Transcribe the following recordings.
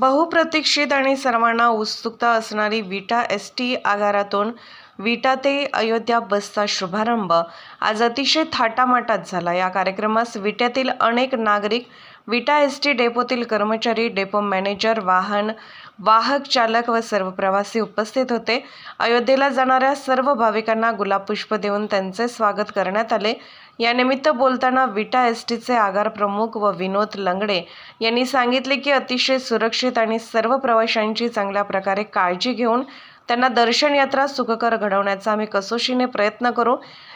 बहुप्रतीक्षित आणि सर्वांना उत्सुकता असणारी विटा एस टी आगारातून विटा ते अयोध्या बसचा शुभारंभ आज अतिशय थाटामाटात झाला. या कार्यक्रमास विट्यातील अनेक नागरिक विटा एस टी डेपोतील कर्मचारी डेपो मॅनेजर वाहन वाहक चालक व सर्व प्रवासी उपस्थित होते. अयोध्येला जाणाऱ्या सर्व भाविकांना गुलाब पुष्प देऊन त्यांचे स्वागत करण्यात आले. यानिमित्त बोलताना विटा एस टीचे आगार प्रमुख व विनोद लंगडे यांनी सांगितले की अतिशय सुरक्षित आणि सर्व प्रवाशांची चांगल्या प्रकारे काळजी घेऊन त्यांना दर्शन यात्रा सुखकर घडवण्याचा आम्ही कसोशीने प्रयत्न करू.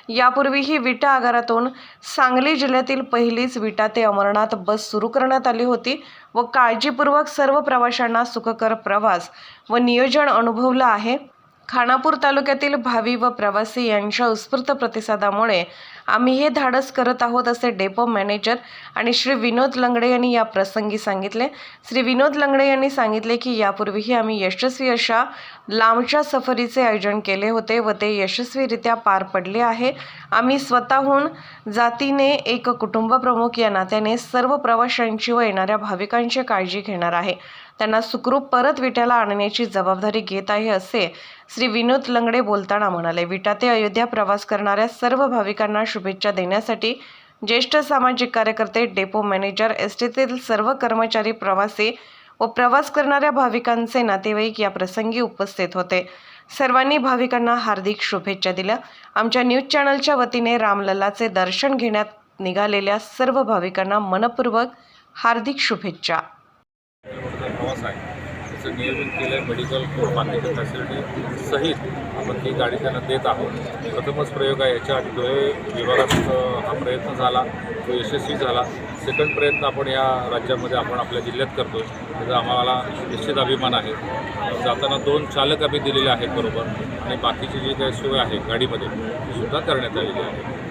यापूर्वीही विटा आगारातून सांगली जिल्ह्यातील पहिलीच विटा ते अमरनाथ बस सुरू करण्यात आली होती व काळजीपूर्वक सर्व प्रवाशांना सुखकर प्रवास व नियोजन अनुभवलं आहे. खानापूर तालुक्यातील भावी व प्रवासी यांच्या उत्स्फूर्त प्रतिसादामुळे आम्ही हे धाडस करत आहोत असे डेपो मॅनेजर आणि श्री विनोद लंगडे यांनी या प्रसंगी सांगितले. श्री विनोद लंगडे यांनी सांगितले की यापूर्वीही आम्ही यशस्वी अशा लांबच्या सफरीचे आयोजन केले होते व ते यशस्वीरित्या पार पडले आहे. आम्ही स्वतःहून जातीने एक कुटुंबप्रमुख या नात्याने सर्व प्रवाशांची व येणाऱ्या भाविकांची काळजी घेणार आहे. त्यांना सुखरूप परत विट्याला आणण्याची जबाबदारी घेत आहे असे श्री विनोद लंगडे बोलताना म्हणाले. विटा ते अयोध्या प्रवास करणाऱ्या सर्व भाविकांना शुभेच्छा देण्यासाठी ज्येष्ठ सामाजिक कार्यकर्ते डेपो मॅनेजर एस टीतील सर्व कर्मचारी प्रवासी व प्रवास करणाऱ्या भाविकांचे नातेवाईक या प्रसंगी उपस्थित होते. सर्वांनी भाविकांना हार्दिक शुभेच्छा दिल्या. आमच्या न्यूज चॅनलच्या वतीने रामलल्लाचे दर्शन घेण्यात निघालेल्या सर्व भाविकांना मनपूर्वक हार्दिक शुभेच्छा. प्रवास आहे. त्याचं नियोजन केलं आहे मेडिकल मान्यता फॅसिलिटी सहित आपण ही गाडी त्यांना देत आहोत. प्रथमच प्रयोग आहे याच्या. आधी धुळे विभागात हा प्रयत्न झाला. तो यशस्वी झाला. सेकंड प्रयत्न आपण या राज्यामध्ये आपण आपल्या जिल्ह्यात करतो त्याचा आम्हाला निश्चित अभिमान आहे. जाताना दोन चालक आम्ही दिलेले आहेत बरोबर. आणि बाकीची जी काही सोय आहे गाडीमध्ये ती सुद्धा करण्यात आलेली आहे.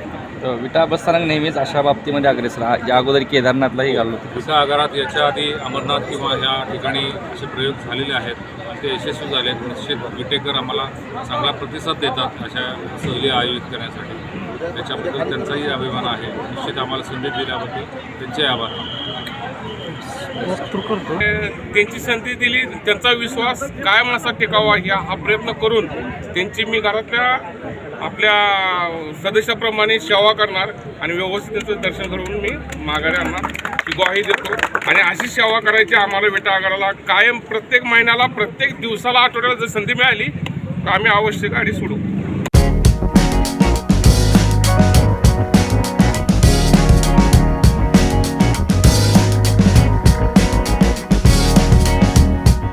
विटा बसस्थानक नेहमीच अशा बाबतीमध्ये अग्रेसर हा या अगोदर केदारनाथलाही घाललो होतो. विटा आगारात याच्या आधी अमरनाथ किंवा ह्या ठिकाणी असे प्रयोग झालेले आहेत. आणि ते यशस्वी झाले आहेत. निश्चित विटेकर आम्हाला चांगला प्रतिसाद देतात अशा सहली आयोजित करण्यासाठी. त्याच्याबद्दल त्यांचाही अभिमान आहे. निश्चित आम्हाला संधी दिल्याबद्दल त्यांचे आभार. त्यांची संधी दिली त्यांचा विश्वास कायम असा टिकावा ह्या हा प्रयत्न करून त्यांची मी घरातल्या आपल्या सदस्याप्रमाणे सेवा करणार आणि व्यवस्थित त्यांचं दर्शन करून मी माघारी आणणार. ही ग्वाही देतो. आणि अशी सेवा करायची आम्हाला विटा आगाराला कायम प्रत्येक महिन्याला प्रत्येक दिवसाला आठवड्याला जर संधी मिळाली तर आम्ही अवश्य गाडी सोडू.